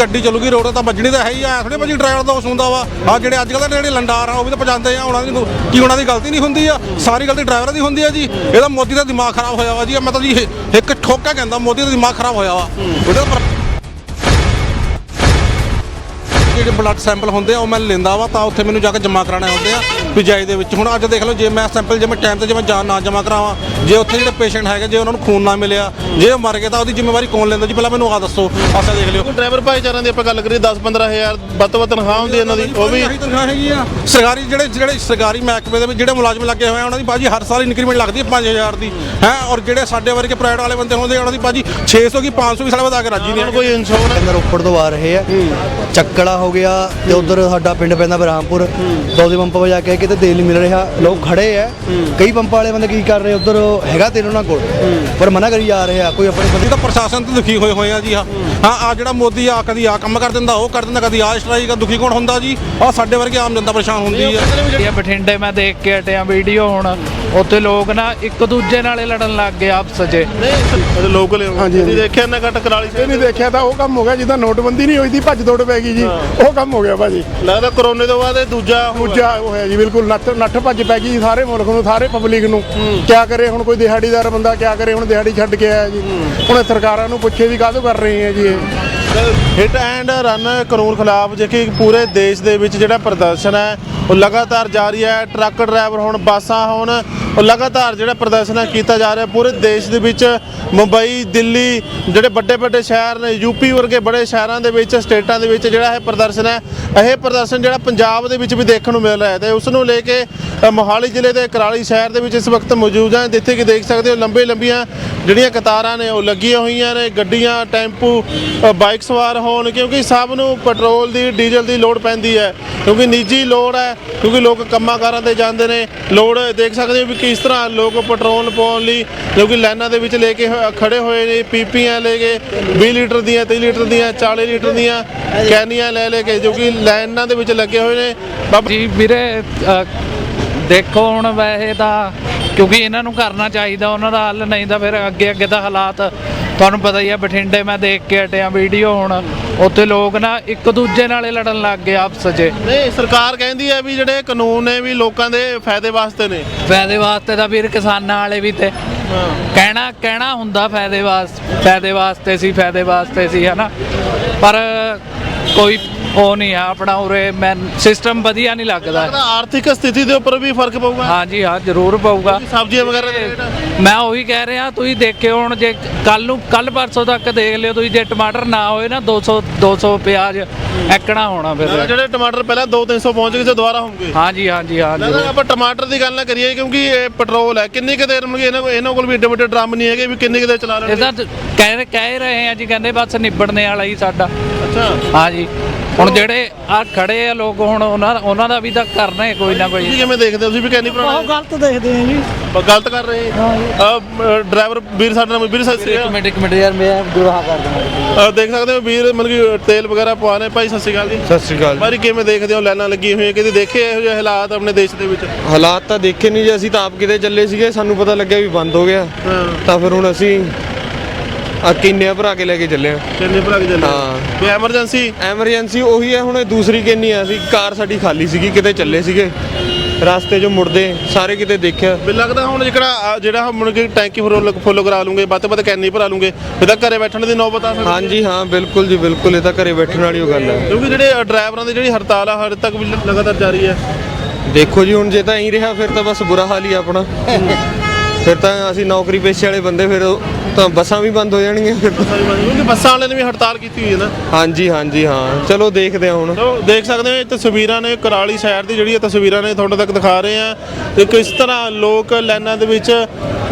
ਗੱਡੀ ਚੱਲੂਗੀ, ਰੋਡ ਤਾਂ ਵੱਜਣੀ ਤਾਂ ਹੈ ਹੀ ਆ। ਥੋੜੀ ਭਾਜੀ ਡਰਾਈਵਰ ਦਾ ਦੋਸ਼ ਹੁੰਦਾ ਵਾ। ਆ ਜਿਹੜੇ ਅੱਜ ਕੱਲ੍ਹ ਦੇ ਜਿਹੜੇ ਲੰਡਾਰ ਆ, ਉਹ ਵੀ ਤਾਂ ਪਜਾਉਂਦੇ ਆ, ਉਹਨਾਂ ਦੀ ਕੀ ਉਹਨਾਂ ਦੀ ਗਲਤੀ ਨਹੀਂ ਹੁੰਦੀ ਆ? ਸਾਰੀ ਗਲਤੀ ਡਰਾਈਵਰਾਂ ਦੀ ਹੁੰਦੀ ਆ ਜੀ। ਇਹਦਾ ਮੋਦੀ ਦਾ ਦਿਮਾਗ ਖਰਾਬ ਹੋਇਆ ਵਾ ਜੀ। ਮੈਂ ਤਾਂ ਜੀ ਇੱਕ ਠੋਕਾ ਕਹਿੰਦਾ, ਮੋਦੀ ਦਾ ਦਿਮਾਗ ਖਰਾਬ ਹੋਇਆ ਵਾ। ਉਹਦੇ ਜਿਹੜੇ ਬਲੱਡ ਸੈਂਪਲ ਹੁੰਦੇ ਆ ਉਹ ਮੈਂ ਲੈਂਦਾ ਵਾ ਤਾਂ ਉੱਥੇ ਮੈਨੂੰ ਜਾ ਕੇ ਜਮ੍ਹਾਂ ਕਰਾਣੇ ਹੁੰਦੇ ਆ ਬਿਜਾਈ ਦੇ ਵਿੱਚ। ਹੁਣ ਅੱਜ ਦੇਖ ਲਓ ਜੇ ਮੈਂ ਸੈਂਪਲ ਜੇ ਮੈਂ ਟਾਈਮ ਤੇ ਜੇ ਮੈਂ ਜਾਨ ਨਾ ਜਮ੍ਹਾਂ ਕਰਾਵਾਂ ਜੇ ਉੱਥੇ ਜਿਹੜੇ ਪੇਸ਼ੈਂਟ ਹੈਗੇ ਜੇ ਉਹਨਾਂ ਨੂੰ ਖੂਨ ਨਾ ਮਿਲਿਆ ਜੇ ਉਹ ਮਰ ਗਏ ਤਾਂ ਉਹਦੀ ਜ਼ਿੰਮੇਵਾਰੀ ਕੌਣ ਲੈਂਦਾ ਜੀ? ਪਹਿਲਾਂ ਮੈਨੂੰ ਆ ਦੱਸੋ ਆਸਾ ਦੇਖ ਲਿਓ। ਡਰਾਈਵਰ ਭਾਈਚਾਰਿਆਂ ਦੀ ਆਪਾਂ ਗੱਲ ਕਰੀਏ 10 15000 ਵੱਧ ਤੋਂ ਵੱਧ ਤਨਖਾਹ ਹੁੰਦੀ ਇਹਨਾਂ ਦੀ ਉਹ ਵੀ ਤਨਖਾਹ ਹੈਗੀ ਆ ਸਰਕਾਰੀ ਜਿਹੜੇ ਜਿਹੜੇ ਸਰਕਾਰੀ ਮਹਿਕਮੇ ਦੇ ਵਿੱਚ ਜਿਹੜੇ ਮੁਲਾਜ਼ਮ ਲੱਗੇ ਹੋਏ ਆ ਉਹਨਾਂ ਦੀ ਬਾਜੀ ਹਰ ਸਾਲ ਇਨਕਰੀਮੈਂਟ ਲੱਗਦੀ ਹੈ 5000 ਦੀ ਹੈ? ਔਰ ਜਿਹੜੇ ਸਾਡੇ ਵਰਗੇ ਪ੍ਰਾਈਵੇਟ ਵਾਲੇ ਬੰਦੇ ਹੁੰਦੇ ਆ, ਉਹਨਾਂ ਦੀ ਬਾਜੀ 600 ਕੀ 500 ਵੀ ਸਾਲ ਵਧਾ ਕੇ ਰਾਜੀ ਉਹਨਾਂ ਨੇ ਨੂੰ ਕੋਈ ਕਹਿੰਦਾ ਰੋਪੜ ਤੋਂ ਆ ਰਹੇ ਆ ਚੱਕੜਾ ਹੋ ਗਿਆ ਤੇ ਉਧਰ ਸਾਡਾ ਪਿੰਡ ਪੈਂਦਾ ਬਰਾਮਪੁਰ। ਦੋਦੇ ਪੰਪ ਵਜਾ ਕੇ ਕਿਤੇ ਤੇਲ ਨਹੀਂ ਮਿਲ ਰਿਹਾ। ਲੋਕ ਖੜੇ ਆ ਕਈ ਪੰਪ ਵਾਲੇ ਬੰਦੇ ਕੀ ਕਰ ਰਹੇ ਉਧਰ ਹੈਗਾ ਤੇਲ ਉਹਨਾਂ ਕੋਲ। ਪਰ ਮਨਾ ਕਰੀ ਜਾ ਰਹੇ ਆ ਕੋਈ ਆਪਣੇ ਬੰਦੇ ਤਾਂ ਪ੍ਰਸ਼ਾਸਨ ਤੋਂ ਦੁਖੀ ਹੋਏ ਹੋਏ ਆ ਜੀ ਹਾਂ। ਹਾਂ ਆ ਜਿਹੜਾ ਮੋਦੀ ਆ ਕਦੀ ਆ ਕੰਮ ਕਰ ਦਿੰਦਾ ਉਹ ਕਰ ਦਿੰਦਾ ਕਦੀ ਆ ਸਟ੍ਰਾਈਕ ਦੁਖੀ ਕੌਣ ਹੁੰਦਾ ਜੀ? ਆ ਸਾਡੇ ਵਰਗੇ ਆਮ ਜਨਤਾ ਪਰੇਸ਼ਾਨ ਹੁੰਦੀ ਆ। ਇਹ ਬਠਿੰਡੇ ਮੈਂ ਦੇਖ ਕੇ ਹਟਿਆ ਵੀਡੀਓ ਹੁਣ। ਉੱਥੇ ਲੋਕ ਨਾ ਇੱਕ ਦੂਜੇ ਨਾਲੇ ਲੜਨ ਲੱਗ ਗਏ ਆਪਸ 'ਚ। ਨਹੀਂ ਲੋਕਲ ਹਾਂਜੀ ਦੇਖਿਆ ਨਾ ਘਟ ਕਰਾਲੀ ਨਹੀਂ ਦੇਖਿਆ ਤਾਂ ਉਹ ਕੰਮ ਹੋ ਗਿਆ ਜਿੱਦਾਂ ਨੋਟਬੰਦੀ ਨਹੀਂ ਹੋਈ ਸੀ ਭੱਜ ਦੌੜ ਪੈ ਗਈ ਜੀ। ਉਹ ਕੰਮ ਹੋ ਗਿਆ ਭਾਜੀ। ਲੱਗਦਾ ਕਰੋਨੇ ਤੋਂ ਬਾਅਦ ਇਹ ਦੂਜਾ ਹੋਇਆ। ਦੂਜਾ ਉਹ ਹੈ ਜੀ ਬਿਲਕੁਲ ਨੱਠ ਨੱਠ ਭੱਜ ਪੈ ਗਈ ਸਾਰੇ ਮੁਲਕ ਨੂੰ ਸਾਰੇ ਪਬਲਿਕ ਨੂੰ। ਕਿਆ ਕਰੇ ਹੁਣ ਕੋਈ ਦਿਹਾੜੀਦਾਰ ਬੰਦਾ ਕਿਆ ਕਰੇ ਹੁਣ ਦਿਹਾੜੀ ਛੱਡ ਕੇ ਆਇਆ ਜੀ। ਹੁਣ ਇਹ ਸਰਕਾਰਾਂ ਨੂੰ ਪੁੱਛੇ ਵੀ ਕਾਹਦੋਂ ਕਰ ਰਹੇ ਆ ਜੀ ਇਹ? ਹਿੱਟ ਐਂਡ ਰਨ ਕਾਨੂੰਨ ਖਿਲਾਫ ਜਿਹੜੀ ਪੂਰੇ ਦੇਸ਼ ਦੇ ਵਿੱਚ ਜਿਹੜਾ ਪ੍ਰਦਰਸ਼ਨ ਹੈ ਉਹ ਲਗਾਤਾਰ ਜਾਰੀ ਹੈ। ਟਰੱਕ ਡਰਾਈਵਰ ਹੁਣ ਬੱਸਾਂ ਹੁਣ ਉਹ ਲਗਾਤਾਰ ਜਿਹੜਾ ਪ੍ਰਦਰਸ਼ਨ ਹੈ ਕੀਤਾ ਜਾ ਰਿਹਾ ਪੂਰੇ ਦੇਸ਼ ਦੇ ਵਿੱਚ ਮੁੰਬਈ ਦਿੱਲੀ ਜਿਹੜੇ ਵੱਡੇ ਵੱਡੇ ਸ਼ਹਿਰ ਨੇ ਯੂਪੀ ਵਰਗੇ ਬੜੇ ਸ਼ਹਿਰਾਂ ਦੇ ਵਿੱਚ ਸਟੇਟਾਂ ਦੇ ਵਿੱਚ ਜਿਹੜਾ ਇਹ ਪ੍ਰਦਰਸ਼ਨ ਹੈ ਇਹ ਪ੍ਰਦਰਸ਼ਨ ਜਿਹੜਾ ਪੰਜਾਬ ਦੇ ਵਿੱਚ ਵੀ ਦੇਖਣ ਨੂੰ ਮਿਲ ਰਿਹਾ ਹੈ ਤੇ ਉਸ ਨੂੰ ਲੈ ਕੇ ਮੋਹਾਲੀ ਜ਼ਿਲ੍ਹੇ ਦੇ ਕਰਾਲੀ ਸ਼ਹਿਰ ਦੇ ਵਿੱਚ ਇਸ ਵਕਤ ਮੌਜੂਦ ਹਾਂ। ਜਿੱਥੇ ਕਿ ਦੇਖ ਸਕਦੇ ਹੋ ਲੰਬੇ ਲੰਬੀਆਂ ਜਿਹੜੀਆਂ ਕਤਾਰਾਂ ਨੇ ਉਹ ਲੱਗੀਆਂ ਹੋਈਆਂ ਨੇ ਗੱਡੀਆਂ ਟੈਂਪੂ ਅ, ਬਾਈਕ ਸਵਾਰ ਹੋਣ ਕਿਉਂਕਿ ਸਭ ਨੂੰ ਪੈਟਰੋਲ ਦੀ, ਡੀਜ਼ਲ ਦੀ ਲੋੜ ਪੈਂਦੀ ਹੈ। ਕਿਉਂਕਿ ਨਿੱਜੀ ਲੋੜ ਹੈ, ਕਿਉਂਕਿ ਲੋਕ ਕੰਮਾਂ ਕਾਰਾਂ ਤੇ ਜਾਂਦੇ ਨੇ। ਲੋੜ, ਦੇਖ ਸਕਦੇ ਹੋ ਵੀ ਕਿਸ ਤਰ੍ਹਾਂ ਲੋਕ ਪੈਟਰੋਲ ਪਾਉਣ ਲਈ, ਕਿਉਂਕਿ ਲਾਈਨਾਂ ਦੇ ਵਿੱਚ ਲੈ ਕੇ ਖੜੇ ਹੋਏ ਨੇ, ਪੀਪੀਆਂ ਲੈ ਕੇ 20 ਲੀਟਰ ਦੀਆਂ 30 ਲੀਟਰ ਦੀਆਂ 40 ਲੀਟਰ ਦੀਆਂ ਕੈਨੀਆਂ ਲੈ ਲੈ ਕੇ, ਜੋ ਕਿ ਲਾਈਨਾਂ ਦੇ ਵਿੱਚ ਲੱਗੇ ਹੋਏ ਨੇ। ਬਾਬਾ ਜੀ ਵੀਰੇ ਦੇਖੋ ਹੁਣ ਵੈਸੇ ਤਾਂ ਕਿਉਂਕਿ ਇਹਨਾਂ ਨੂੰ ਕਰਨਾ ਚਾਹੀਦਾ, ਉਹਨਾਂ ਦਾ ਹੱਲ ਨਹੀਂ ਤਾਂ ਫਿਰ ਅੱਗੇ ਅੱਗੇ ਦਾ ਹਾਲਾਤ ਤੁਹਾਨੂੰ ਪਤਾ ਹੀ ਹੈ ਬਠਿੰਡੇ ਮੈਂ ਦੇਖ ਕੇ ਹਟਿਆ ਵੀਡੀਓ ਹੁਣ। ਉੱਥੇ ਲੋਕ ਨਾ ਇੱਕ ਦੂਜੇ ਨਾਲੇ ਲੜਨ ਲੱਗ ਗਏ ਆਪਸ 'ਚ। ਨਹੀਂ ਸਰਕਾਰ ਕਹਿੰਦੀ ਹੈ ਵੀ ਜਿਹੜੇ ਕਾਨੂੰਨ ਨੇ ਵੀ ਲੋਕਾਂ ਦੇ ਫਾਇਦੇ ਵਾਸਤੇ ਨੇ। ਫਾਇਦੇ ਵਾਸਤੇ ਤਾਂ ਵੀਰ ਕਿਸਾਨਾਂ ਵਾਲੇ ਵੀ ਤੇ ਕਹਿਣਾ ਕਹਿਣਾ ਹੁੰਦਾ ਫਾਇਦੇ ਵਾਸਤੇ ਫਾਇਦੇ ਵਾਸਤੇ ਸੀ ਫਾਇਦੇ ਵਾਸਤੇ ਸੀ ਹਨਾ। ਪਰ ਕੋਈ ਉਹ ਨਹੀਂ ਆ ਆਪਣਾ ਉਰੇ ਮੈਂ ਸਿਸਟਮ ਵਧੀਆ ਨਹੀਂ ਲੱਗਦਾ। ਆਰਥਿਕ ਸਥਿਤੀ ਦੇ ਉੱਪਰ ਵੀ ਫ਼ਰਕ ਪਊਗਾ। ਹਾਂਜੀ ਹਾਂ ਜ਼ਰੂਰ ਪਊਗਾ। ਸਬਜ਼ੀਆਂ ਵਗੈਰਾ ਦੇ ਰੇਟ? ਮੈਂ ਉਹੀ ਕਹਿ ਰਿਹਾ ਤੁਸੀਂ ਦੇਖਿਓ ਹੁਣ ਜੇ ਕੱਲ ਨੂੰ ਕੱਲ ਪਰਸੋਂ ਤੱਕ ਦੇਖ ਲਿਓ ਤੁਸੀਂ ਜੇ ਟਮਾਟਰ ਨਾ ਹੋਏ ਨਾ 200 200 ਪਿਆਜ਼ ਐਕਣਾ ਹੋਣਾ ਫਿਰ। ਜਿਹੜੇ ਟਮਾਟਰ ਪਹਿਲਾਂ 2-300 ਪਹੁੰਚ ਗਏ ਤੇ ਦੁਬਾਰਾ ਹੋਣਗੇ। ਹਾਂਜੀ ਹਾਂਜੀ ਹਾਂ ਜ਼ਰੂਰ ਆਪਾਂ ਟਮਾਟਰ ਦੀ ਗੱਲ ਨਾ ਕਰੀਏ ਕਿਉਂਕਿ ਇਹ ਪੈਟਰੋਲ ਹੈ। ਕਿੰਨੀ ਕੁ ਦੇਰ ਮਿਲਗੀ ਇਹਨਾਂ ਕੋਲ ਇਹਨਾਂ ਕੋਲ ਵੀ ਏਡੇ ਵੱਡੇ ਡਰਮ ਨਹੀਂ ਹੈਗੇ ਵੀ ਕਿੰਨੀ ਕੁ ਦੇਰ ਚਲਾ ਲੈਣਗੇ। ਇਹਦਾ ਕਹਿ ਕਹਿ ਰਹੇ ਆ ਜੀ ਕਹਿੰਦੇ ਬਸ ਨਿਬੜਨੇ ਵਾਲਾ ਹੀ ਸਾਡਾ। ਅੱਛਾ। ਹਾਂਜੀ। ਹੁਣ ਜਿਹੜੇ ਆ ਖੜੇ ਆ ਲੋਕ ਹੁਣ ਉਹਨਾਂ ਉਹਨਾਂ ਦਾ ਵੀ ਤਾਂ ਕਰਨਾ ਹੈ ਕੋਈ ਨਾ ਤੁਸੀਂ ਕੋਈ ਕਿਵੇਂ ਦੇਖਦੇ ਹੋ? ਤੁਸੀਂ ਵੀ ਕੈਨੀ ਪੁਰਾਣਾ ਗਲਤ ਦੇਖਦੇ ਆ ਜੀ। ਗਲਤ ਕਰ ਰਹੇ। ਆ ਡਰਾਈਵਰ ਵੀਰ ਸਾਡੇ ਨਾਲ ਵੀਰ ਸਤਿ ਸ਼੍ਰੀ ਇੱਕ ਅਕਾਲ ਮਿੰਟ ਇੱਕ ਮਿੰਟ ਯਾਰ ਮੈਂ ਦੁਹਾ ਕਰ ਦਵਾਂ ਅ, ਦੇਖ ਸਕਦੇ ਹੋ ਵੀਰ ਮਤਲਬ ਕਿ ਤੇਲ ਵਗੈਰਾ ਪਵਾਣੇ ਭਾਈ ਸਤਿ ਸ਼੍ਰੀ ਅਕਾਲ ਜੀ। ਸਤਿ ਸ਼੍ਰੀ ਅਕਾਲ ਕਿਵੇਂ ਦੇਖਦੇ ਹੋ? ਲਾਈਨਾਂ ਲੱਗੀਆਂ ਹੋਈਆਂ ਕਿਤੇ ਦੇਖੇ ਇਹੋ ਜਿਹੇ ਹਾਲਾਤ ਆਪਣੇ ਦੇਸ਼ ਦੇ ਵਿੱਚ? ਹਾਲਾਤ ਤਾਂ ਦੇਖੇ ਨਹੀਂ ਜੀ ਅਸੀਂ ਤਾਂ ਆਪ ਕਿਤੇ ਚੱਲੇ ਸੀਗੇ ਸਾਨੂੰ ਪਤਾ ਲੱਗਿਆ ਵੀ ਬੰਦ ਹੋ ਗਿਆ। ਤਾਂ ਫਿਰ ਹੁਣ ਅਸੀਂ ਆ ਕਿੰਨਿਆਂ ਭਰਾ ਕੇ ਲੈ ਕੇ ਚੱਲੇ ਆ? ਕਿੰਨੇ ਭਰਾ ਕੇ ਚੱਲੇ ਹਾਂ। ਵੀ ਐਮਰਜੈਂਸੀ ਐਮਰਜੈਂਸੀ ਉਹੀ ਹੈ ਹੁਣ ਇਹ ਦੂਸਰੀ ਕਿੰਨੀ ਆ ਅਸੀਂ ਕਾਰ ਸਾਡੀ ਖਾਲੀ ਸੀਗੀ ਕਿਤੇ ਚੱਲੇ ਸੀਗੇ। ਰਸਤੇ 'ਚੋਂ ਮੁੜਦੇ ਸਾਰੇ ਕਿਤੇ ਦੇਖਿਆ। ਵੀ ਲੱਗਦਾ ਹੁਣ ਜਿਹੜਾ ਜਿਹੜਾ ਹੁਣ ਕਿ ਟੈਂਕੀ ਫੁੱਲ ਫੁੱਲ ਕਰਾ ਲੂੰਗੇ ਵੱਧ ਤੋਂ ਵੱਧ ਕੈਨੀ ਭਰਾ ਲੂੰਗੇ ਫਿਰ ਤਾਂ ਘਰੇ ਬੈਠਣ ਦੀ ਨੌਬਤ ਆ ਸਕਦੀ ਹੈ। ਹਾਂਜੀ ਹਾਂ ਬਿਲਕੁਲ ਜੀ ਬਿਲਕੁਲ ਇਹ ਤਾਂ ਘਰੇ ਬੈਠਣ ਵਾਲੀ ਉਹ ਗੱਲ ਹੈ ਕਿਉਂਕਿ ਜਿਹੜੇ ਅ, ਡਰਾਈਵਰਾਂ ਦੀ ਜਿਹੜੀ ਹੜਤਾਲ ਆ ਹਜੇ ਤੱਕ ਵੀ ਲਗਾਤਾਰ ਜਾਰੀ ਹੈ। ਦੇਖੋ ਜੀ ਹੁਣ ਜੇ ਤਾਂ ਐਂ ਰਿਹਾ ਫਿਰ ਤਾਂ ਬਸ ਬੁਰਾ ਹਾਲ ਹੀ ਆ ਆਪਣਾ। ਫਿਰ ਤਾਂ ਅਸੀਂ ਨੌਕਰੀ ਪੇਸ਼ੇ ਵਾਲੇ ਬੰਦੇ ਫਿਰ ਤਾਂ ਬੱਸਾਂ ਵੀ ਬੰਦ ਹੋ ਜਾਣਗੀਆਂ ਫਿਰ। ਕਿਉਂਕਿ ਬੱਸਾਂ ਵਾਲਿਆਂ ਨੇ ਵੀ ਹੜਤਾਲ ਕੀਤੀ ਹੋਈ ਹੈ ਨਾ। ਹਾਂਜੀ ਹਾਂਜੀ ਹਾਂ। ਚਲੋ ਦੇਖਦੇ ਹਾਂ ਹੁਣ। ਦੇਖ ਸਕਦੇ ਹੋ ਇਹ ਤਸਵੀਰਾਂ ਨੇ ਕਰਾਲੀ ਸ਼ਹਿਰ ਦੀ ਜਿਹੜੀ ਇਹ ਤਸਵੀਰਾਂ ਨੇ ਤੁਹਾਡੇ ਤੱਕ ਦਿਖਾ ਰਹੇ ਆ ਤੇ ਕਿਸ ਤਰ੍ਹਾਂ ਲੋਕ ਲਾਈਨਾਂ ਦੇ ਵਿੱਚ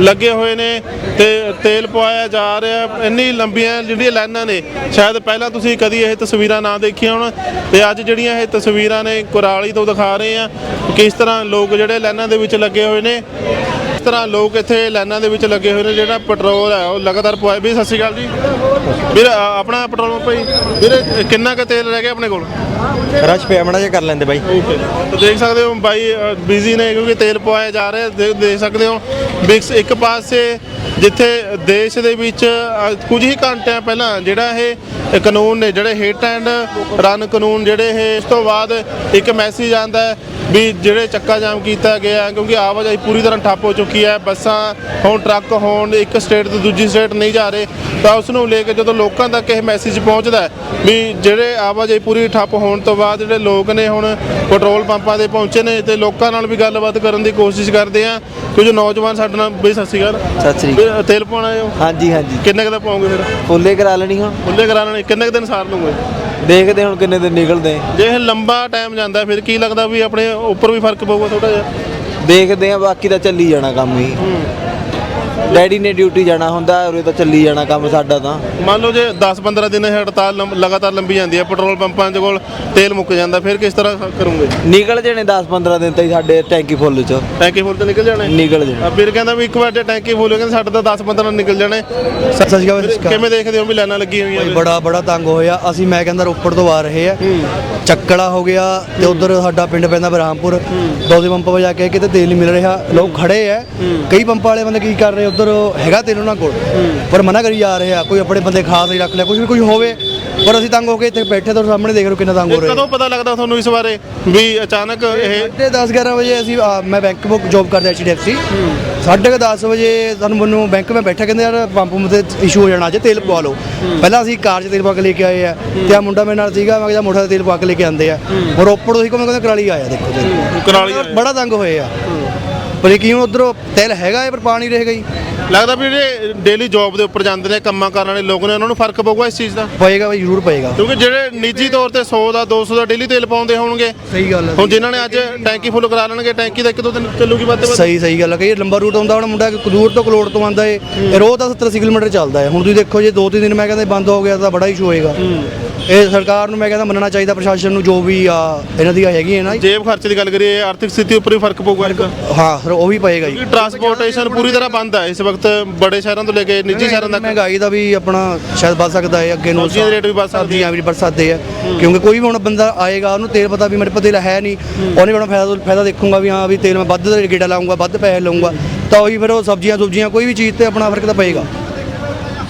ਲੱਗੇ ਹੋਏ ਨੇ ਤੇ ਤੇਲ ਪਵਾਇਆ ਜਾ ਰਿਹਾ ਇੰਨੀ ਲੰਬੀਆਂ ਜਿਹੜੀਆਂ ਲਾਈਨਾਂ ਨੇ ਸ਼ਾਇਦ ਪਹਿਲਾਂ ਤੁਸੀਂ ਕਦੀ ਇਹ ਤਸਵੀਰਾਂ ਨਾ ਦੇਖੀਆਂ ਹੋਣ। ਤੇ ਅੱਜ ਜਿਹੜੀਆਂ ਇਹ ਤਸਵੀਰਾਂ ਨੇ ਕੁਰਾਲੀ ਤੋਂ ਦਿਖਾ ਰਹੇ ਆ ਕਿਸ ਤਰ੍ਹਾਂ ਲੋਕ ਜਿਹੜੇ ਲਾਈਨਾਂ ਦੇ ਵਿੱਚ ਲੱਗੇ ਹੋਏ ਨੇ ਤਰ੍ਹਾਂ ਲੋਕ ਇੱਥੇ ਲਾਈਨਾਂ ਦੇ ਵਿੱਚ ਲੱਗੇ ਹੋਏ ਨੇ ਜਿਹੜਾ ਪੈਟਰੋਲ ਹੈ ਉਹ ਲਗਾਤਾਰ ਪਵਾਏ ਵੀ ਸਤਿ ਸ਼੍ਰੀ ਅਕਾਲ ਜੀ। ਵੀਰ ਆਪਣਾ ਪੈਟਰੋਲ ਭਾਈ ਵੀਰ ਕਿੰਨਾ ਕੁ ਤੇਲ ਰਹਿ ਗਿਆ ਆਪਣੇ ਕੋਲ? ਰਸ਼ ਪਿਆ ਮੜਾ ਜੇ ਕਰ ਲੈਂਦੇ ਬਾਈ। ਓਕੇ ਤਾਂ ਦੇਖ ਸਕਦੇ ਹੋ ਬਾਈ ਬਿਜ਼ੀ ਨੇ ਕਿਉਂਕਿ ਤੇਲ ਪਵਾਇਆ ਜਾ ਰਿਹਾ ਦੇ- ਦੇਖ ਸਕਦੇ ਹੋ। ਵੀ ਇੱਕ- ਪਾਸੇ ਜਿੱਥੇ ਦੇਸ਼ ਦੇ ਵਿੱਚ ਅ, ਕੁਝ ਹੀ ਘੰਟਿਆਂ ਪਹਿਲਾਂ ਜਿਹੜਾ ਇਹ ਕਾਨੂੰਨ ਨੇ ਜਿਹੜੇ ਹਿੱਟ ਐਂਡ ਰਨ ਕਾਨੂੰਨ ਜਿਹੜੇ ਇਹ ਇਸ ਤੋਂ ਬਾਅਦ ਇੱਕ ਮੈਸੇਜ ਆਂਦਾ ਹੈ ਵੀ ਜਿਹੜੇ ਚੱਕਾ ਜਾਮ ਕੀਤਾ ਗਿਆ ਕਿਉਂਕਿ ਆਵਾਜਾਈ ਪੂਰੀ ਤਰ੍ਹਾਂ ਠੱਪ ਹੋ ਚੁੱਕੀ ਹੈ ਬੱਸਾਂ ਹੁਣ ਟਰੱਕ ਹੋਣ ਇੱਕ ਸਟੇਟ ਤੋਂ ਦੂਜੀ ਸਟੇਟ ਨਹੀਂ ਜਾ ਰਹੇ ਤਾਂ ਉਸ ਨੂੰ ਲੈ ਕੇ ਜਦੋਂ ਲੋਕਾਂ ਤੱਕ ਇਹ ਮੈਸੇਜ ਪਹੁੰਚਦਾ ਵੀ ਜਿਹੜੇ ਆਵਾਜਾਈ ਪੂਰੀ ਠੱਪ ਹੋਣ ਤੋਂ ਬਾਅਦ ਜਿਹੜੇ ਲੋਕ ਨੇ ਹੁਣ ਪੈਟਰੋਲ ਪੰਪਾਂ ਤੇ ਪਹੁੰਚੇ ਨੇ ਤੇ ਲੋਕਾਂ ਨਾਲ ਵੀ ਗੱਲਬਾਤ ਕਰਨ ਦੀ ਕੋਸ਼ਿਸ਼ ਕਰਦੇ ਆ। ਕੁਝ ਨੌਜਵਾਨ ਸਾਡੇ ਨਾਲ ਬਈ ਸਤਿ ਸ਼੍ਰੀ ਅਕਾਲ। ਸਤਿ ਸ੍ਰੀ ਵੀ ਤੇਲ ਪਾਉਣਾ ਹੈ ਹਾਂਜੀ ਹਾਂਜੀ। ਕਿੰਨੇ ਕੁ ਦਾ ਪਾਉਂਗੇ ਫਿਰ? ਫੁੱਲੇ ਕਰਾ ਲੈਣੀ ਹੁਣ। ਮੁੱਲੇ ਕਰਾਣੇ ਕਿੰਨੇ ਕੁ ਦਿਨ ਸਾਰ ਲੂਗੇ ਦੇਖਦੇ ਹੁਣ ਕਿੰਨੇ ਦਿਨ ਨਿਕਲਦੇ। ਜੇ ਇਹ ਲੰਬਾ ਟਾਈਮ ਜਾਂਦਾ ਫਿਰ ਕੀ ਲੱਗਦਾ ਵੀ ਆਪਣੇ ਉੱਪਰ ਵੀ ਫ਼ਰਕ ਪਊਗਾ ਥੋੜਾ ਜਿਹਾ? ਦੇਖਦੇ ਆ ਬਾਕੀ ਤਾਂ ਚੱਲੀ ਜਾਣਾ ਕੰਮ ਹੀ। ਡੈਡੀ ਨੇ ਡਿਊਟੀ ਜਾਣਾ ਹੁੰਦਾ ਉਰੇ ਤਾਂ ਚੱਲੀ ਜਾਣਾ ਕੰਮ ਸਾਡਾ ਤਾਂ। ਮੰਨ ਲਓ ਜੇ 10-15 ਦਿਨ ਇਹ ਹੜਤਾਲ ਲੰਬ- ਲਗਾਤਾਰ ਲੰਬੀ ਜਾਂਦੀ ਹੈ ਪੈਟਰੋਲ ਪੰਪਾਂ ਦੇ ਕੋਲ ਤੇਲ ਮੁੱਕ ਜਾਂਦਾ ਫਿਰ ਕਿਸ ਤਰ੍ਹਾਂ ਕਰੋਗੇ? ਨਿਕਲ ਜਾਣੇ 10-15 ਦਿਨ ਤਾਈਂ ਸਾਡੇ ਟੈਂਕੀ ਫੁੱਲ ਚ। ਟੈਂਕੀ ਫੁੱਲ ਤੇ ਨਿਕਲ ਜਾਣੇ? ਨਿਕਲ ਜਾਣੇ। ਆ ਵੀਰ ਕਹਿੰਦਾ ਵੀ ਇੱਕ ਵਾਰ ਜੇ ਟੈਂਕੀ ਫੁੱਲ ਹੋ ਕਹਿੰਦੇ ਸਾਡੇ ਤਾਂ 10-15 ਨਿਕਲ ਜਾਣੇ। ਸਤਿ ਸ਼੍ਰੀ ਅਕਾਲ ਸਤਿ ਸ਼੍ਰੀ ਅਕਾਲ ਕਿਵੇਂ ਦੇਖਦੇ ਹੋ ਵੀ ਲਾਈਨਾਂ ਲੱਗੀਆਂ ਹੋਈਆਂ? ਬੜਾ ਬੜਾ ਤੰਗ ਹੋਇਆ। ਅਸੀਂ ਮੈਂ ਕਹਿੰਦਾ ਰੋਪੜ ਤੋਂ ਆ ਰਹੇ ਆ। ਚੱਕੜਾ ਹੋ ਗਿਆ ਤੇ ਉਧਰ ਸਾਡਾ ਪਿੰਡ ਪੈਂਦਾ ਬਰਾਮਪੁਰ। ਦੋਦੇ ਪੰਪ ਵਜਾ ਕੇ ਕਿਤੇ ਤੇਲ ਨਹੀਂ ਮਿਲ ਰਿਹਾ। ਲੋਕ ਖੜੇ ਆ ਕਈ ਪੰਪ ਵਾਲੇ ਬੰਦੇ ਕੀ ਕਰ ਰਹੇ? ਉਧਰ ਹੈਗਾ ਤੇਲ ਉਹਨਾਂ ਕੋਲ। ਪਰ ਮਨਾ ਕਰੀ ਜਾ ਰਹੇ ਆ। ਕੋਈ ਆਪਣੇ ਬੰਦੇ ਖਾਸ ਹੀ ਰੱਖ ਲਿਆ। ਕੁਝ ਵੀ ਕੁਝ ਹੋਵੇ। ਪਰ ਅਸੀਂ ਤੰਗ ਹੋ ਕੇ ਇੱਥੇ ਬੈਠੇ ਤੋਂ ਸਾਹਮਣੇ ਦੇਖ ਰਹੇ ਹੋ ਕਿੰਨਾ ਤੰਗ ਹੋ ਰਿਹਾ ਕਦੋਂ ਪਤਾ ਲੱਗਦਾ ਤੁਹਾਨੂੰ ਇਸ ਬਾਰੇ ਵੀ ਅਚਾਨਕ ਇਹ ਸਾਢੇ 10 11 ਵਜੇ ਅਸੀਂ ਆ, ਮੈਂ ਬੈਂਕ ਬੁੱਕ ਜੌਬ ਕਰਦਾ ਐਚਡੀਐਫਸੀ ਸਾਢੇ ਕੁ 10 ਵਜੇ ਸਾਨੂੰ ਮੈਨੂੰ ਬੈਂਕ ਮੈਂ ਬੈਠਾ ਕਹਿੰਦੇ ਯਾਰ ਪੰਪ ਪੰਪ ਤੇ ਇਸ਼ੂ ਹੋ ਜਾਣਾ ਅੱਜ ਤੇਲ ਪਵਾ ਲਓ। ਪਹਿਲਾਂ ਅਸੀਂ ਕਾਰ 'ਚ ਤੇਲ ਪਾ ਕੇ ਲੈ ਕੇ ਆਏ ਆ ਤੇ ਆ ਮੁੰਡਾ ਮੇਰੇ ਨਾਲ ਸੀਗਾ ਮੈਂ ਕਿਹਾ ਮੋਟਰ ਤੇਲ ਪਾ ਕੇ ਲੈ ਕੇ ਆਂਦੇ ਆ। ਔਰ ਰੋਪੜ ਤੋਂ ਹੀ ਕਹਿੰਦੇ ਕਰਾਲੀ ਆਇਆ ਦੇਖੋ ਕਰਾਲੀ ਆਇਆ। ਬੜਾ ਤੰਗ ਹੋਏ ਆ। ਪਰ ਯਕੀਨ ਉਧਰੋਂ ਤੇਲ ਹੈਗਾ ਹੈ ਪਰ ਪਾਣੀ ਰਹੇਗਾ ਹੀ ਲੱਗਦਾ ਵੀ ਜਿਹੜੇ ਡੇਲੀ ਜੌਬ ਦੇ ਉੱਪਰ ਜਾਂਦੇ ਨੇ ਕੰਮਾਂ ਕਰਨ ਵਾਲੇ ਲੋਕ ਨੇ ਉਹਨਾਂ ਨੂੰ ਫ਼ਰਕ ਪਊਗਾ ਇਸ ਚੀਜ਼ ਦਾ। ਪਏਗਾ ਬਈ ਜ਼ਰੂਰ ਪਏਗਾ। ਕਿਉਂਕਿ ਜਿਹੜੇ ਨਿੱਜੀ ਤੌਰ ਤੇ 100 ਦਾ 200 ਦਾ ਡੇਲੀ ਤੇਲ ਪਾਉਂਦੇ ਹੋਣਗੇ ਸਹੀ ਗੱਲ ਹੈ ਹੁਣ ਜਿਨ੍ਹਾਂ ਨੇ ਅੱਜ ਟੈਂਕੀ ਫੁੱਲ ਕਰਾ ਲੈਣਗੇ ਟੈਂਕੀ ਦਾ ਇੱਕ ਦੋ ਦਿਨ ਚੱਲੂਗੀ ਵੱਧ ਤੋਂ ਵੱਧ। ਸਹੀ ਸਹੀ ਗੱਲ ਹੈ। ਕਈ ਲੰਬਾ ਰੂਟ ਹੁੰਦਾ ਹੁਣ ਮੁੰਡਾ ਕਦੂਰ ਤੋਂ ਕਲੋੜ ਤੋਂ ਆਂਦਾ ਏ ਇਹ ਰੋਜ਼ ਤਾਂ 70 80 ਕਿਲੋਮੀਟਰ ਚੱਲਦਾ ਹੈ ਹੁਣ ਤੁਸੀਂ ਦੇਖੋ ਜੇ ਦੋ ਤਿੰਨ ਦਿਨ ਮੈਂ ਕਹਿੰਦਾ ਬੰਦ ਹੋ ਗਿਆ ਤਾਂ ਬੜਾ ਇਸ਼ੂ ਹੋਏਗਾ। ਇਹ ਸਰਕਾਰ ਨੂੰ ਮੈਂ ਕਹਿੰਦਾ ਮੰਨਣਾ ਚਾਹੀਦਾ ਪ੍ਰਸ਼ਾਸਨ ਨੂੰ ਜੋ ਵੀ ਆ ਇਹਨਾਂ ਦੀਆਂ ਹੈਗੀਆਂ ਨਾ। ਜੇਬ ਖਰਚ ਦੀ ਗੱਲ ਕਰੀਏ ਆਰਥਿਕ ਸਥਿਤੀ ਉੱਪਰ ਵੀ ਫ਼ਰਕ ਪਊਗਾ ਇੱਕ। ਹਾਂ ਸਰ ਉਹ ਵੀ ਪਏਗਾ ਜੀ। ਟਰਾਂਸਪੋਰਟੇਸ਼ਨ ਪੂਰੀ ਤਰ੍ਹਾਂ ਬੰਦ ਹੈ ਇਸ ਵਕਤ ਬੜੇ ਸ਼ਹਿਰਾਂ ਤੋਂ ਲੈ ਕੇ ਨਿੱਜੀ ਸ਼ਹਿਰਾਂ ਤੱਕ। ਮਹਿੰਗਾਈ ਦਾ ਵੀ ਆਪਣਾ ਸ਼ਾਇਦ ਵੱਧ ਸਕਦਾ ਹੈ ਅੱਗੇ ਨੂੰ ਸਬਜ਼ੀਆਂ ਦੇ ਰੇਟ ਵੀ ਵੱਧ ਸਕਦੇ। ਸਬਜ਼ੀਆਂ ਵੀ ਵੱਧ ਸਕਦੇ ਆ। ਕਿਉਂਕਿ ਕੋਈ ਵੀ ਹੁਣ ਬੰਦਾ ਆਏਗਾ ਉਹਨੂੰ ਤੇਲ ਪਤਾ ਵੀ ਮੇਰੇ ਕੋਲ ਤੇਲ ਹੈ ਨਹੀਂ। ਉਹਨੇ ਬੜਾ ਫਾਇਦਾ ਫਾਇਦਾ ਦੇਖੂਗਾ ਵੀ ਹਾਂ ਵੀ ਤੇਲ ਮੈਂ ਵੱਧ ਗੇੜਾ ਲਾਉਂਗਾ ਵੱਧ ਪੈਸੇ ਲਊਂਗਾ। ਤਾਂ ਉਹੀ ਫਿਰ ਉਹ ਸਬਜ਼ੀਆਂ ਸੁਬਜ਼ੀਆਂ ਕੋਈ ਵੀ ਚੀਜ਼ ਤੇ ਆਪਣਾ ਫ਼ਰਕ ਤਾਂ ਪਏਗਾ।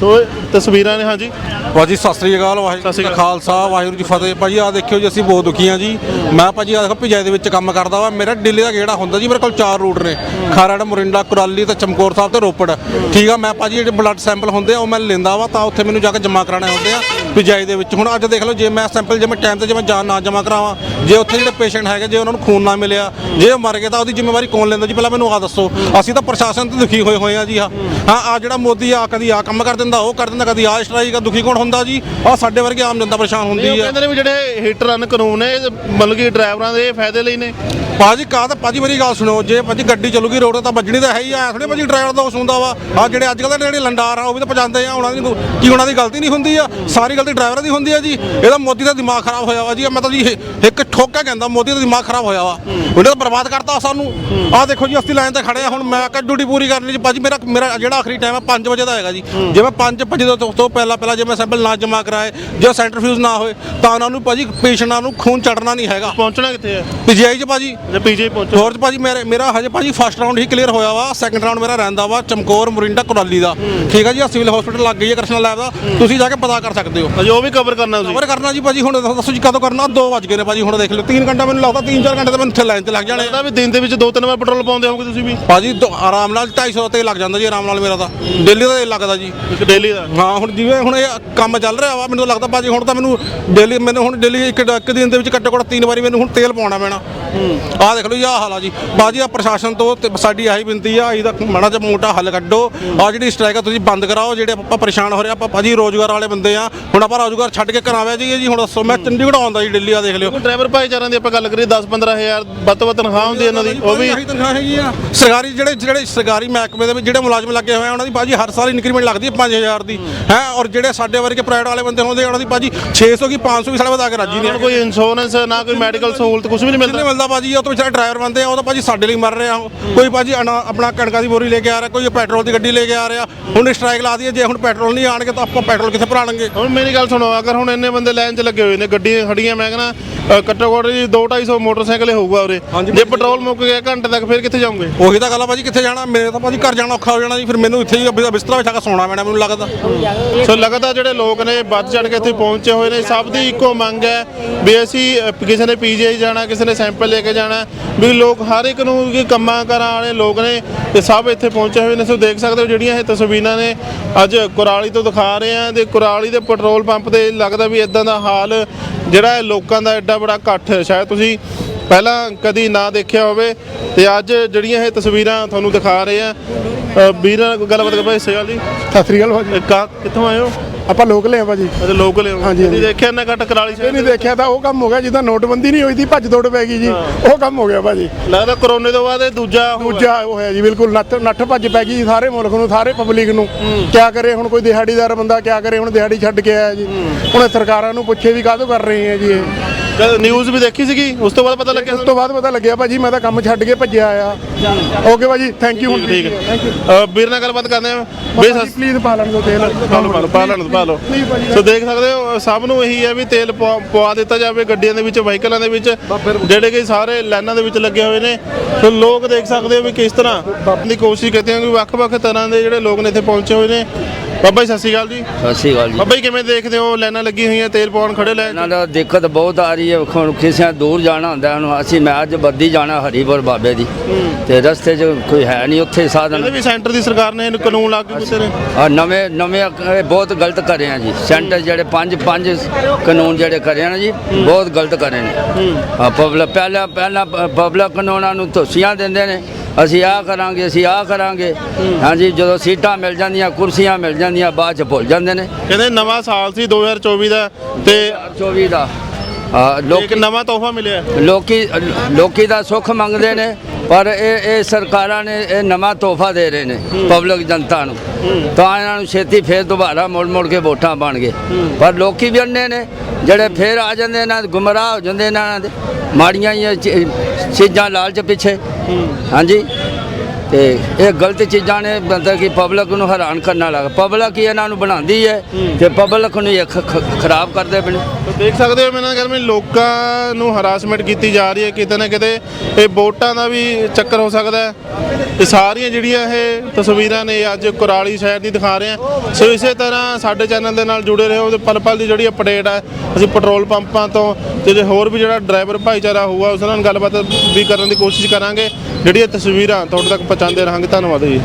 ਸੋ ਤਸਵੀਰਾਂ ਨੇ ਹਾਂਜੀ। ਭਾਜੀ ਸਤਿ ਸ੍ਰੀ ਅਕਾਲ ਵਾਹਿਗੁਰੂ ਜੀ ਕਾ ਖਾਲਸਾ ਵਾਹਿਗੁਰੂ ਜੀ ਫਤਿਹ। ਭਾਜੀ ਆ ਦੇਖਿਓ ਜੀ ਅਸੀਂ ਬਹੁਤ ਦੁਖੀ ਹਾਂ ਜੀ। ਮੈਂ ਭਾਜੀ ਆ ਦੇਖੋ ਪਿਜਾਈ ਦੇ ਵਿੱਚ ਕੰਮ ਕਰਦਾ ਵਾ। ਮੇਰਾ ਦਿੱਲੀ ਦਾ ਗੇੜਾ ਹੁੰਦਾ ਜੀ ਮੇਰੇ ਕੋਲ ਚਾਰ ਰੂਟ ਨੇ। ਖਰੜ ਮੁਰਿੰਡਾ ਕੁਰਾਲੀ ਤੇ ਚਮਕੌਰ ਸਾਹਿਬ ਤੇ ਰੋਪੜ। ਠੀਕ ਆ ਮੈਂ ਭਾਜੀ ਜਿਹੜੇ ਬਲੱਡ ਸੈਂਪਲ ਹੁੰਦੇ ਆ ਉਹ ਮੈਂ ਲੈਂਦਾ ਵਾ ਤਾਂ ਉੱਥੇ ਮੈਨੂੰ ਜਾ ਕੇ ਜਮ੍ਹਾਂ ਕਰਾਣੇ ਹੁੰਦੇ ਆ ਪਿਜਾਈ ਦੇ ਵਿੱਚ। ਹੁਣ ਅੱਜ ਦੇਖ ਲਓ ਜੇ ਮੈਂ ਸੈਂਪਲ ਜੇ ਮੈਂ ਟਾਈਮ ਤੇ ਜੇ ਮੈਂ ਜਾਨ ਨਾ ਜਮ੍ਹਾਂ ਕਰਾਵਾਂ ਜੇ ਉੱਥੇ ਜਿਹੜੇ ਪੇਸ਼ੈਂਟ ਹੈਗੇ ਜੇ ਉਹਨਾਂ ਨੂੰ ਖੂਨ ਨਾ ਮਿਲਿਆ ਜੇ ਉਹ ਮਰ ਗਏ ਤਾਂ ਉਹਦੀ ਜ਼ਿੰਮੇਵਾਰੀ ਕੌਣ ਲੈਂਦਾ ਜੀ? ਪਹਿਲਾਂ ਮੈਨੂੰ ਆ ਦੱਸੋ। ਅਸੀਂ ਤਾਂ ਪ੍ਰਸ਼ਾਸਨ ਤੋਂ ਦੁਖੀ ਹੋਏ ਹੋਏ ਆ ਜੀ ਹਾਂ ਆ ਜਿਹੜਾ ਮੋਦੀ ਆ ਕਦੀ ਆ ਕੰਮ ਕਰ ਦਿੰਦਾ ਉਹ ਕਰ ਦਿੰਦਾ ਕਦੀ ਆ ਸਟ੍ਰਾਈਕ ਆ ਦੁਖੀ ਕੌਣ ਹੁੰਦਾ ਜੀ? ਆ ਸਾਡੇ ਵਰਗੇ ਆਮ ਜਨਤਾ ਪਰੇਸ਼ਾਨ ਹੁੰਦੀ ਆ। ਕਹਿੰਦੇ ਨੇ ਵੀ ਜਿਹੜੇ ਹਿੱਟ ਰਨ ਕਾਨੂੰਨ ਨੇ ਮਤਲਬ ਕਿ ਡਰਾਈਵਰਾਂ ਦੇ ਫਾਇਦੇ ਲਈ ਨੇ। ਭਾਜੀ ਕਾ ਤਾਂ ਭਾਜੀ ਮੇਰੀ ਗੱਲ ਸੁਣੋ ਜੇ ਭਾਜੀ ਗੱਡੀ ਚੱਲੂਗੀ ਰੋਡ ਤੇ ਵੱਜਣੀ ਤਾਂ ਹੈ ਹੀ ਆ ਥੋੜੇ ਭਾਜੀ ਡਰਾਈਵਰ ਦਾ ਦੋਸ਼ ਹੁੰਦਾ ਵਾ। ਆ ਜਿਹੜੇ ਅੱਜ ਕੱਲ੍ਹ ਦੇ ਜਿਹੜੇ ਲੰਡਾਰ ਆ ਉਹ ਵੀ ਤਾਂ ਪਜਾਂਦੇ ਆ ਉਹਨਾਂ ਦੀ ਕੀ ਉਹਨਾਂ ਦੀ ਗਲਤੀ ਨਹੀਂ ਹੁੰਦੀ ਆ ਸਾਰੀ ਗਲਤੀ ਡਰਾਈਵਰਾਂ ਦੀ ਹੁੰਦੀ ਆ ਜੀ। ਇਹਦਾ ਮੋਦੀ ਦਾ ਦਿਮਾਗ ਖਰਾਬ ਹੋਇਆ ਵਾ ਜੀ ਮੈਂ ਤਾਂ ਜੀ ਇੱਕ ਠੋਕਾ ਕਹਿੰਦਾ ਮੋਦੀ ਦਾ ਦਿਮਾਗ ਖਰਾਬ ਹੋਇਆ ਵਾ। ਉਹਨੇ ਤਾਂ ਬਰਬਾਦ ਕਰਤਾ ਸਾਨੂੰ। ਆਹ ਦੇਖੋ ਜੀ ਅਸੀਂ ਲਾਈਨ ਤੇ ਖੜੇ ਆ ਹੁਣ ਮੈਂ ਕਿ ਡਿਊਟੀ ਪੂਰੀ ਕਰਨੀ ਜੀ। ਭਾਜੀ ਮੇਰਾ ਮੇਰਾ ਜਿਹੜਾ ਆਖਰੀ ਟਾਈਮ ਹੈ 5 ਵਜੇ ਦਾ ਹੈਗਾ ਜੀ। ਜੇ ਮੈਂ 5 ਵਜੇ ਤੋਂ ਤੋਂ ਪਹਿਲਾਂ ਪਹਿਲਾਂ ਜੇ ਮੈਂ ਸੈਂਪਲ ਨਾ ਜਮ੍ਹਾਂ ਕਰਾਏ ਜੇ ਸੈਂਟਰਫਿਊਜ਼ ਨਾ ਹੋਏ ਤਾਂ ਉਹਨਾਂ ਨੂੰ ਭਾਜੀ ਪੇਸ਼ੈਂਟਾਂ ਨੂੰ ਖੂਨ ਚੜਨਾ ਨਹੀਂ ਹੈਗਾ। ਪਹੁੰਚਣਾ ਕਿੱਥੇ ਹੈ ਪੀਜੀਆਈ ਚ ਭਾਜੀ। ਜੇ ਪੀਜੀ ਪਹੁੰਚੋ। ਹੋਰ ਭਾਜੀ ਮੇਰੇ ਮੇਰਾ ਹਜੇ ਭਾਜੀ ਫਸਟ ਰਾਉਂਡ ਹੀ ਕਲੀਅਰ ਹੋਇਆ ਵਾ ਸੈਕੰਡ ਰਾਉਂਡ ਮੇਰਾ ਰਹਿੰਦਾ ਵਾ ਚਮਕੌਰ ਮੁਰਿੰਡਾ ਕੁਰਾਲੀ ਦਾ। ਠੀਕ ਹੈ ਜੀ ਆ ਸਿਵਲ ਹਸਪੀਟਲ ਲੱਗ ਗਈ ਹੈ ਕ੍ਰਿਸ਼ਨਾ ਲੈਬ ਦਾ। ਤੁਸੀਂ ਜਾ ਕੇ ਪਤਾ ਕਰ ਸਕਦੇ ਹੋ। ਅਜੇ ਉਹ ਵੀ ਕਵਰ ਕਰਨਾ ਤੁਸੀਂ? ਕਵਰ ਕਰਨਾ ਜੀ ਭਾਜੀ ਹੁਣ ਦੱਸੋ ਜੀ ਕਦੋਂ ਕਰਨਾ? 2 ਵਜ ਗਏ ਨੇ ਭਾਜੀ ਹੁਣ ਦੇਖ ਲਓ। 3 ਘੰਟਾ ਮੈਨੂੰ ਲੱਗਦਾ 3-4 ਘੰਟੇ ਤਾਂ ਮੈਨੂੰ ਇੱਥੇ ਲਾਈਨ ਤੇ ਲੱਗ ਜਾਣੇ ਲੱਗਦਾ ਵੀ ਦਿਨ ਦੇ ਵਿੱਚ ਦੋ ਤਿੰਨ ਵਾਰ ਪੈਟਰੋਲ ਪਾਉਂਦੇ ਹੋਵੋਗੇ ਤੁਸੀਂ ਵੀ। ਭਾਜੀ ਦੋ- ਆਰਾਮ ਨਾਲ 250 ਤੇ ਲੱਗ ਜਾਂਦਾ ਜੀ ਆਰਾਮ ਨਾਲ ਮੇਰਾ ਤਾਂ। ਡੇਲੀ ਦਾ ਇਹ ਲੱਗਦਾ ਜੀ। ਇੱਕ ਡੇਲੀ ਦਾ? ਹਾਂ ਹੁਣ ਜਿਵੇਂ ਹੁਣ ਇਹ ਕੰਮ ਚੱਲ ਰਿਹਾ ਵਾ ਮੈਨੂੰ ਲੱਗਦਾ ਭਾਜੀ ਹੁਣ ਤਾਂ ਮੈਨੂੰ ਡੇਲੀ ਮੈਨੂੰ ਹੁਣ ਡੇਲੀ ਇੱਕ ਇੱਕ ਦਿਨ ਦੇ ਵਿੱਚ ਘੱਟੋ ਘੱਟ ਤਿੰਨ ਵਾਰੀ ਮੈਨੂੰ ਹੁਣ ਤੇਲ ਪਾਉਣਾ ਪੈਣਾ। ਆਹ ਦੇਖ ਲਓ ਜੀ ਆਹ ਹਾਲ ਆ ਜੀ। ਬਾਜੀ ਆ ਪ੍ਰਸ਼ਾਸਨ ਤੋਂ ਤੇ ਸਾਡੀ ਆਹੀ ਬੇਨਤੀ ਆ ਇਹਦਾ ਮਾੜਾ ਜਿਹਾ ਮੋਟਾ ਹੱਲ ਕੱਢੋ। ਆ ਜਿਹੜੀ ਸਟ੍ਰਾਈਕ ਆ ਤੁਸੀਂ ਬੰਦ ਕਰਾਓ ਜਿਹੜੇ ਆਪਾਂ ਪਰੇਸ਼ਾਨ ਹੋ ਰਹੇ ਆਪਾਂ ਭਾਜੀ ਰੋਜ਼ਗਾਰ ਵਾਲੇ ਬੰਦੇ ਆ। ਹੁਣ ਆਪਾਂ ਰੋਜ਼ਗਾਰ ਛੱਡ ਕੇ ਘਰਾਂ ਆਇਆ ਜੀ ਜੀ ਹੁਣ ਦੱਸੋ ਮੈਂ ਚੰਡੀਗੜ੍ਹ ਆਉਂਦਾ ਜੀ ਦਿੱਲੀ ਆ ਦੇਖ ਲਿਓ। ਡਰਾਈਵਰ ਭਾਈਚਾਰਿਆਂ ਦੀ ਆਪਾਂ ਗੱਲ ਕਰੀਏ 10 15000 ਵੱਧ ਤੋਂ ਵੱਧ ਤਨਖਾਹ ਹੁੰਦੀ ਇਹਨਾਂ ਦੀ ਉਹ ਵੀ ਆਹੀ ਤਨਖਾਹ ਹੈਗੀ ਆ। ਸਰਕਾਰੀ ਜਿਹੜੇ ਜਿਹੜੇ ਸਰਕਾਰੀ ਮਹਿਕਮੇ ਦੇ ਵਿੱਚ ਜਿਹੜੇ ਮੁਲਾਜ਼ਮ ਲੱਗੇ ਹੋਏ ਆ ਉਹਨਾਂ ਦੀ ਭਾਜੀ ਹਰ ਸਾਲ ਇਨਕਰੀਮੈਂਟ ਲੱਗਦੀ ਹੈ 5000 ਦੀ। ਹੈ ਔਰ ਜਿਹੜੇ ਸਾਡੇ ਵਰਗੇ ਪ੍ਰਾਈਵੇਟ ਵਾਲੇ ਬੰਦੇ ਹੁੰਦੇ ਉਹਨਾਂ ਦੀ ਭਾਜੀ 600 ਕੀ 500 ਵੀ ਸਾਲ ਵਧਾ ਕੇ ਰਾਜੀ ਨਹੀਂ ਕੋਈ ਇੰਸ਼ੋਰੈਂਸ ਨਾ ਕੋਈ ਮੈਡੀਕਲ ਸਹੂਲਤ ਕੁਝ ਵੀ ਨਹੀਂ ਨਹੀਂ ਮਿਲਦਾ ਮਿਲਦਾ ਭਾਜੀ ਉਹ ਤਾਂ ਵਿਚਾਰਾ ਡਰਾਈਵਰ ਬੰਦੇ ਆ ਉਹ ਤਾਂ ਭਾਜੀ ਸਾਡੇ ਲਈ ਮਰ ਰਿਹਾ ਉਹ ਕੋਈ ਭਾਜੀ ਆਪਣਾ ਕਣਕਾਂ ਦੀ ਬੋਰੀ ਲੈ ਕੇ ਆ ਰਿਹਾ ਕੋਈ ਪੈਟਰੋਲ ਦੀ ਗੱਡੀ ਲੈ ਕੇ ਆ ਰਿਹਾ। ਹੁਣ ਸਟ੍ਰਾਈਕ ਲਾ ਦਈਏ ਜੇ ਹੁਣ ਪੈਟਰੋਲ ਨਹੀਂ ਆਣਗੇ ਤਾਂ ਆਪਾਂ ਪੈਟਰੋਲ ਕਿੱਥੇ ਭਰਾਣਗੇ? ਹੁਣ ਮੇਰੀ ਗੱਲ ਸੁਣੋ ਅਗਰ ਹੁਣ ਇੰਨੇ ਬੰਦੇ ਲਾਈਨ 'ਚ ਲੱਗੇ ਹੋਏ ਨੇ ਗੱਡੀਆਂ ਖੜੀਆਂ ਮੈਂ ਕਹਿੰਦਾ ਘੱਟੋ ਘੱਟ ਜੀ 2-250 ਮੋਟਰਸਾਈਕਲ ਹੋਊਗਾ ਉਰੇ। ਜੇ ਪੈਟਰੋਲ ਮੁੱਕ ਗਿਆ ਘੰਟੇ ਤੱਕ ਫਿਰ ਕਿੱਥੇ ਜਾਓਗੇ? ਉਹੀ ਤਾਂ ਗੱਲ ਆ ਭਾਜੀ ਕਿੱਥੇ ਜਾਣਾ? ਮੇਰੇ ਤਾਂ ਭਾਜੀ ਘਰ ਜਾਣਾ ਔਖਾ ਹੋ ਜਾਣਾ ਜੀ ਫਿਰ ਮੈਨੂੰ ਇੱਥੇ ਹੀ ਬਿਸਤਰਾ ਵਿਛਾ ਕੇ ਸੌਣਾ ਪੈਣਾ ਮੈਨੂੰ ਲੱਗਦਾ। ਸੋ ਲਗਾਤਾਰ ਜਿਹੜੇ ਲੋਕ ਨੇ ਵੱਧ ਚੜ ਕੇ ਇੱਥੇ ਪਹੁੰਚੇ ਹੋਏ ਨੇ ਸਭ ਦੀ ਇੱਕੋ ਮੰਗ ਹੈ ਵੀ ਅਸੀਂ ਕਿਸੇ ਨੇ ਪੀਜੀਆਈ ਜਾਣਾ ਕਿਸੇ ਨੇ ਸੈਂਪਲ ਲੈ ਕੇ ਜਾਣਾ ਵੀ ਲੋਕ ਹਰ ਇੱਕ ਨੂੰ ਕਿ ਕੰਮਾਂ ਕਰਾਂ ਵਾਲੇ ਲੋਕ ਨੇ ਤੇ ਸਭ ਇੱਥੇ ਪਹੁੰਚੇ ਹੋਏ ਨੇ। ਸੋ ਦੇਖ ਸਕਦੇ ਹੋ ਜਿਹੜੀਆਂ ਇਹ ਤਸਵੀਰਾਂ ਨੇ ਅੱਜ ਕੁਰਾਲੀ ਤੋਂ ਦਿਖਾ ਰਹੇ ਆ ਤੇ ਕੁਰਾਲੀ ਦੇ ਪੈਟਰੋਲ ਪੰਪ ਤੇ ਲੱਗਦਾ ਵੀ ਇਦਾਂ ਦਾ ਹਾਲ ਜਿਹੜਾ ਹੈ ਲੋਕਾਂ ਦਾ ਐਡਾ ਬੜਾ ਇਕੱਠ ਸ਼ਾਇਦ ਤੁਸੀਂ ਪਹਿਲਾਂ ਕਦੀ ਨਾ ਦੇਖਿਆ ਹੋਵੇ ਤੇ ਅੱਜ ਜਿਹੜੀਆਂ ਇਹ ਤਸਵੀਰਾਂ ਤੁਹਾਨੂੰ ਦਿਖਾ ਰਹੇ ਆ ਵੀਰ ਨਾਲ ਗੱਲਬਾਤ ਕਰ ਭਾਈ ਸੇਵਾਲ ਜੀ? ਸਤਿ ਸ੍ਰੀ ਅਕਾਲ ਭਾਜੀ। ਕਿੱਥੋਂ ਆਏ ਹੋ? ਆਪਾਂ ਲੋਕ ਲਿਆ ਭਾਜੀ। ਅਤੇ ਲੋਕਲ ਹੋ ਹਾਂਜੀ, ਹਾਂਜੀ। ਦੇਖਿਆ ਨਾ ਘੱਟ ਕਰਾਲੀ ਇਹ ਸ਼ਹਿਰ ਨਹੀਂ ਦੇਖਿਆ ਤਾਂ ਉਹ ਕੰਮ ਹੋ ਗਿਆ ਜਿੱਦਾਂ ਨੋਟਬੰਦੀ ਨਹੀਂ ਹੋਈ ਸੀ ਭੱਜ ਦੌੜ ਪੈ ਗਈ ਜੀ। ਉਹ ਕੰਮ ਹੋ ਗਿਆ ਭਾਜੀ। ਲੱਗਦਾ ਕਰੋਨੇ ਤੋਂ ਬਾਅਦ ਇਹ ਦੂਜਾ ਹੋਇਆ। ਦੂਜਾ ਉਹ ਹੈ ਜੀ ਬਿਲਕੁਲ ਨੱਠ ਨੱਠ ਭੱਜ ਪੈ ਗਈ ਸਾਰੇ ਮੁਲਕ ਨੂੰ ਸਾਰੇ ਪਬਲਿਕ ਨੂੰ। ਕਿਆ ਕਰੇ ਹੁਣ ਕੋਈ ਦਿਹਾੜੀਦਾਰ ਬੰਦਾ ਕਿਆ ਕਰੇ ਹੁਣ ਦਿਹਾੜੀ ਛੱਡ ਕੇ ਆਇਆ ਜੀ। ਹੁਣ ਇਹ ਸਰਕਾਰਾਂ ਨੂੰ ਪੁੱਛੇ ਵੀ ਕਾਹਤੋਂ ਕਰ ਰਹੇ ਆ ਜੀ ਇਹ? ਨਿਊਜ਼ ਵੀ ਦੇਖੀ ਸੀਗੀ ਉਸ ਤੋਂ ਬਾਅਦ ਪਤਾ ਲੱਗਿਆ ਉਸ ਤੋਂ ਬਾਅਦ ਪਤਾ ਲੱਗਿਆ ਭਾਜੀ ਮੈਂ ਤਾਂ ਕੰਮ ਛੱਡ ਕੇ ਭੱਜਿਆ ਆ ਓਕੇ ਭਾਜੀ ਥੈਂਕ ਯੂ ਹੁਣ ਠੀਕ ਹੈ ਵੀਰ ਨਾਲ ਗੱਲਬਾਤ ਕਰਦੇ ਆ ਬੇ ਸਸ ਪਲੀਜ਼ ਪਾ ਲੈਣ ਦਿਓ ਤੇਲ। ਪਾ ਲਓ ਪਾ ਲੈਣ ਦਿਓ, ਪਾ ਲਓ। ਸੋ ਦੇਖ ਸਕਦੇ ਹੋ ਸਭ ਨੂੰ ਇਹੀ ਹੈ ਵੀ ਤੇਲ ਪਵਾ ਪਵਾ ਦਿੱਤਾ ਜਾਵੇ ਗੱਡੀਆਂ ਦੇ ਵਿੱਚ ਵਾਹੀਕਲਾਂ ਦੇ ਵਿੱਚ ਜਿਹੜੇ ਕਿ ਸਾਰੇ ਲਾਈਨਾਂ ਦੇ ਵਿੱਚ ਲੱਗੇ ਹੋਏ ਨੇ। ਸੋ ਲੋਕ ਦੇਖ ਸਕਦੇ ਹੋ ਵੀ ਕਿਸ ਤਰ੍ਹਾਂ ਦੀ ਕੋਸ਼ਿਸ਼ ਕਰਦੇ ਆ ਕਿ ਵੱਖ-ਵੱਖ ਤਰ੍ਹਾਂ ਦੇ ਜਿਹੜੇ ਲੋਕ ਨੇ ਇੱਥੇ ਪਹੁੰਚੇ ਹੋਏ ਨੇ। ਬਾਬਾ ਜੀ ਸਤਿ ਸ਼੍ਰੀ ਅਕਾਲ ਜੀ। ਸਤਿ ਸ਼੍ਰੀ ਅਕਾਲ ਜੀ। ਬਾਬਾ ਜੀ ਕਿਵੇਂ ਦੇਖਦੇ ਹੋ? ਲਾਈਨਾਂ ਲੱਗੀ ਹੋਈਆਂ ਤੇਲ ਪਾਉਣ ਖੜੇ ਲੈ ਇਹਨਾਂ ਦਾ ਦਿੱਕਤ ਬਹੁਤ ਆ ਰਹੀ ਹੈ। ਹੁਣ ਕਿਸੇ ਦੂਰ ਜਾਣਾ ਹੁੰਦਾ ਹੁਣ ਅਸੀਂ ਮੈਂ ਅੱਜ ਬੱਦੀ ਜਾਣਾ ਹਰੀਪੁਰ ਬਾਬੇ ਦੀ। ਤੇ ਰਸਤੇ 'ਚ ਕੋਈ ਹੈ ਨਹੀਂ ਉੱਥੇ ਇਹਦੇ ਸਾਧਨ ਵੀ ਸੈਂਟਰ ਦੀ ਸਰਕਾਰ ਨੇ ਇਹਨੂੰ ਕਾਨੂੰਨ ਲਾਗੂ ਕੀਤੇ ਨੇ। ਆ ਨਵੇਂ ਨਵੇਂ ਇਹ ਬਹੁਤ ਗਲਤ ਕਰੇ ਆ ਜੀ। ਸੈਂਟਰ ਜਿਹੜੇ ਪੰਜ ਪੰਜ ਕਾਨੂੰਨ ਜਿਹੜੇ ਕਰੇ ਆ ਨਾ ਜੀ ਬਹੁਤ ਗਲਤ ਕਰੇ ਨੇ। ਆ ਪਬਲਿਕ ਪਹਿਲਾਂ ਪਹਿਲਾਂ ਪਬਲਿਕ ਕਾਨੂੰਨਾਂ ਨੂੰ ਧੋਸੀਆਂ ਦਿੰਦੇ ਨੇ। ਅਸੀਂ ਆਹ ਕਰਾਂਗੇ ਅਸੀਂ ਆਹ ਕਰਾਂਗੇ। ਹਾਂਜੀ ਜਦੋਂ ਸੀਟਾਂ ਮਿਲ ਜਾਂਦੀਆਂ ਕੁਰਸੀਆਂ ਮਿਲ ਜਾਂਦੀਆਂ ਬਾਅਦ ਚ ਭੁੱਲ ਜਾਂਦੇ ਨੇ। ਕਹਿੰਦੇ ਨਵਾਂ ਸਾਲ ਸੀ 2024 ਦਾ ਤੇ 24 ਦਾ। ਆ ਲੋਕ ਨਵਾਂ ਤੋਹਫਾ ਮਿਲਿਆ। ਲੋਕੀ ਲੋਕੀ ਦਾ ਸੁੱਖ ਮੰਗਦੇ ਨੇ ਪਰ ਇਹ ਇਹ ਸਰਕਾਰਾਂ ਨੇ ਇਹ ਨਵਾਂ ਤੋਹਫਾ ਦੇ ਰਹੇ ਨੇ ਪਬਲਿਕ ਜਨਤਾ ਨੂੰ। ਤਾਂ ਇਹਨਾਂ ਨੂੰ ਛੇਤੀ ਫੇਰ ਦੁਬਾਰਾ ਮੁੜ ਮੁੜ ਕੇ ਵੋਟਾਂ ਬਣ ਗਏ ਪਰ ਲੋਕੀ ਵੀ ਅੰਨੇ ਨੇ ਜਿਹੜੇ ਫੇਰ ਆ ਜਾਂਦੇ ਦੇ ਗੁੰਮਰਾਹ ਹੋ ਜਾਂਦੇ ਇਹਨਾਂ ਦੇ ਮਾੜੀਆਂ ਚੀਜ਼ਾਂ ਲਾਲਚ ਪਿੱਛੇ। ਹਾਂਜੀ। ਤੇ ਇਹ ਗਲਤ ਚੀਜ਼ਾਂ ਨੇ ਮਤਲਬ ਕਿ ਪਬਲਿਕ ਨੂੰ ਹੈਰਾਨ ਕਰਨ ਵਾਲਾ। ਪਬਲਿਕ ਹੀ ਇਹਨਾਂ ਨੂੰ ਬਣਾਉਂਦੀ ਹੈ ਤੇ ਪਬਲਿਕ ਨੂੰ ਇਹ ਖਰਾਬ ਕਰਦੇ ਪਏ ਦੇਖ ਸਕਦੇ ਹੋ ਮੈਂ ਨਾਲ ਗੱਲ ਮੈਂ ਲੋਕਾਂ ਨੂੰ ਹਰਾਸਮੈਂਟ ਕੀਤੀ ਜਾ ਰਹੀ ਹੈ। ਕਿਤੇ ਨਾ ਕਿਤੇ ਇਹ ਵੋਟਾਂ ਦਾ ਵੀ ਚੱਕਰ ਹੋ ਸਕਦਾ ਹੈ। ਇਹ ਸਾਰੀਆਂ ਜਿਹੜੀਆਂ ਇਹ ਤਸਵੀਰਾਂ ਨੇ ਅੱਜ ਕੁਰਾਲੀ ਸ਼ਹਿਰ ਦੀ ਦਿਖਾ ਰਹੇ ਹਾਂ। ਸੋ ਇਸੇ ਤਰ੍ਹਾਂ ਸਾਡੇ ਚੈਨਲ ਦੇ ਨਾਲ ਜੁੜੇ ਰਹੋ ਤੇ ਪਲ ਪਲ ਦੀ ਜਿਹੜੀ ਅਪਡੇਟ ਹੈ ਅਸੀਂ ਪੈਟਰੋਲ ਪੰਪਾਂ ਤੋਂ ਤੇ ਜੇ ਹੋਰ ਵੀ ਜਿਹੜਾ ਡਰਾਈਵਰ ਭਾਈਚਾਰਾ ਹੋਊਗਾ, ਉਸ ਨਾਲ ਗੱਲਬਾਤ ਵੀ ਕਰਨ ਦੀ ਕੋਸ਼ਿਸ਼ ਕਰਾਂਗੇ। ਜਿਹੜੀਆਂ ਤਸਵੀਰਾਂ ਤੁਹਾਡੇ ਤੱਕ ਪਹੁੰਚਾਉਂਦੇ ਰਹਾਂਗੇ। ਧੰਨਵਾਦ ਜੀ।